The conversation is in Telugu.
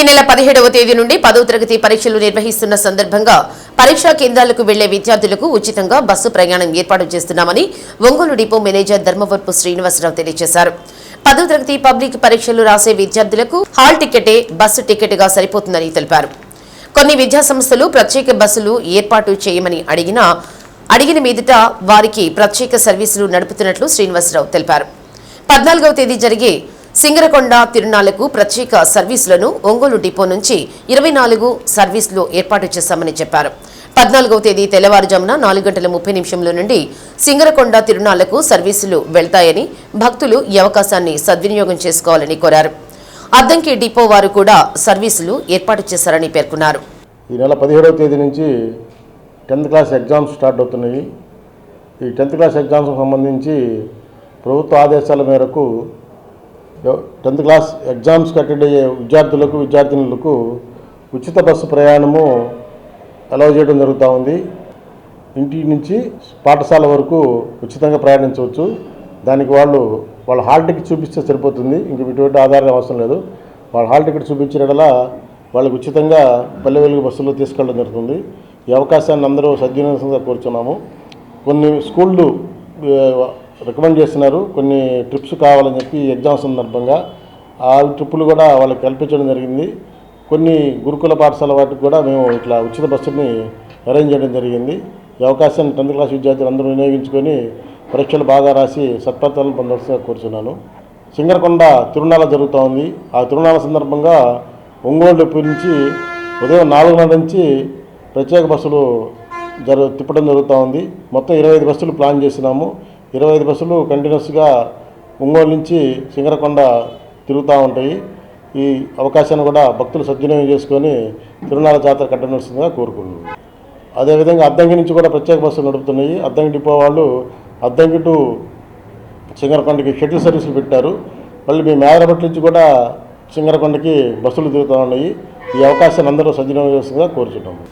ఈ నెల పదిహేడవ తేదీ నుండి పదవ తరగతి పరీక్షలు నిర్వహిస్తున్న సందర్భంగా పరీక్షా కేంద్రాలకు వెళ్ళే విద్యార్థులకు ఉచితంగా బస్సు ప్రయాణం ఏర్పాటు చేస్తున్నామని ఒంగోలు డిపో మేనేజర్ ధర్మవరపు శ్రీనివాసరావు తెలియజేశారు. పదవ తరగతి పబ్లిక్ పరీక్షలు రాసే విద్యార్థులకు హాల్ టికెటే బస్సు టికెట్గా సరిపోతుందని తెలిపారు. కొన్ని విద్యాసంస్థలు ప్రత్యేక బస్సులు ఏర్పాటు చేయమని అడిగినా అడిగిన మీదట వారికి ప్రత్యేక సర్వీసులు నడుపుతున్నట్లు శ్రీనివాసరావు తెలిపారు. పద్నాలుగవ తేదీ జరిగే సింగరకొండ తిరునాళ్ళకు ప్రత్యేక సర్వీసులను ఒంగోలు డిపో నుంచి ఇరవై నాలుగు సర్వీసులు ఏర్పాటు చేశామని చెప్పారు. పద్నాలుగవ తేదీ తెల్లవారుజామున నాలుగు గంటల ముప్పై నిమిషంల నుండి సింగరకొండ తిరునాళ్ళకు సర్వీసులు వెళ్తాయని భక్తులు ఈ అవకాశాన్ని సద్వినియోగం చేసుకోవాలని కోరారు. అద్దంకి డిపో వారు కూడా సర్వీసులు ఏర్పాటు చేశారని పేర్కొన్నారు. ఈ నెల పదిహేడవ తేదీ నుంచి టెన్త్ క్లాస్ ఎగ్జామ్స్ స్టార్ట్ అవుతున్నాయి. ఈ టెన్త్ క్లాస్ ఎగ్జామ్స్కి సంబంధించి ప్రభుత్వ ఆదేశాల మేరకు టెన్త్ క్లాస్ ఎగ్జామ్స్కి అటెండ్ అయ్యే విద్యార్థులకు విద్యార్థినులకు ఉచిత బస్సు ప్రయాణము అలౌ చేయడం జరుగుతూ ఉంది. ఇంటి నుంచి పాఠశాల వరకు ఉచితంగా ప్రయాణించవచ్చు. దానికి వాళ్ళు వాళ్ళ హాల్ టికెట్ చూపిస్తే సరిపోతుంది. ఇంక ఇటువంటి ఆధారం అవసరం లేదు. వాళ్ళ హాల్ టికెట్ చూపించినలా వాళ్ళకు ఉచితంగా పల్లె వెలుగు బస్సులో తీసుకెళ్ళడం జరుగుతుంది. ఈ అవకాశాన్ని అందరూ సద్వినియోగంగా కోరుచున్నాము. కొన్ని స్కూళ్ళు రికమెండ్ చేస్తున్నారు. కొన్ని ట్రిప్స్ కావాలని చెప్పి ఎగ్జామ్స్ సందర్భంగా. ఆ ట్రిప్పులు కూడా వాళ్ళకి కల్పించడం జరిగింది. కొన్ని గురుకుల పాఠశాల వాటికి కూడా మేము ఇట్లా ఉచిత బస్సుని అరేంజ్ చేయడం జరిగింది. ఈ అవకాశాన్ని టెన్త్ క్లాస్ విద్యార్థులు అందరూ వినియోగించుకొని పరీక్షలు బాగా రాసి సత్ఫలితాలను పొందవలసిగా కోరుచున్నాను. సింగరకొండ తిరుణాల జరుగుతూ ఉంది ఆ తిరుణాల సందర్భంగా ఒంగోలు నుంచి ఉదయం నాలుగున్నర నుంచి ప్రత్యేక బస్సులు జరు తిప్పడం జరుగుతూ ఉంది మొత్తం ఇరవై ఐదు బస్సులు ప్లాన్ చేసినాము ఇరవై ఐదు బస్సులు కంటిన్యూస్గా ఒంగోలు నుంచి సింగరకొండ తిరుగుతూ ఉంటాయి. ఈ అవకాశాన్ని కూడా భక్తులు సద్వినియోగం చేసుకొని తిరునాళ్ళ జాతర కంటిన్యూస్గా కోరుకుంటున్నాను అదేవిధంగా అద్దంకి నుంచి కూడా ప్రత్యేక బస్సులు నడుపుతున్నాయి. అద్దంకి డిపో వాళ్ళు అద్దంకి టు సింగరకొండకి షటిల్ సర్వీసులు పెట్టారు. మళ్ళీ మేము మేదరపట్ల నుంచి కూడా సింగరకొండకి బస్సులు తిరుగుతూ ఉన్నాయి. ఈ అవకాశాన్ని అందరూ సద్వినియోగం చేస్తుందిగా కోరుచున్నాము.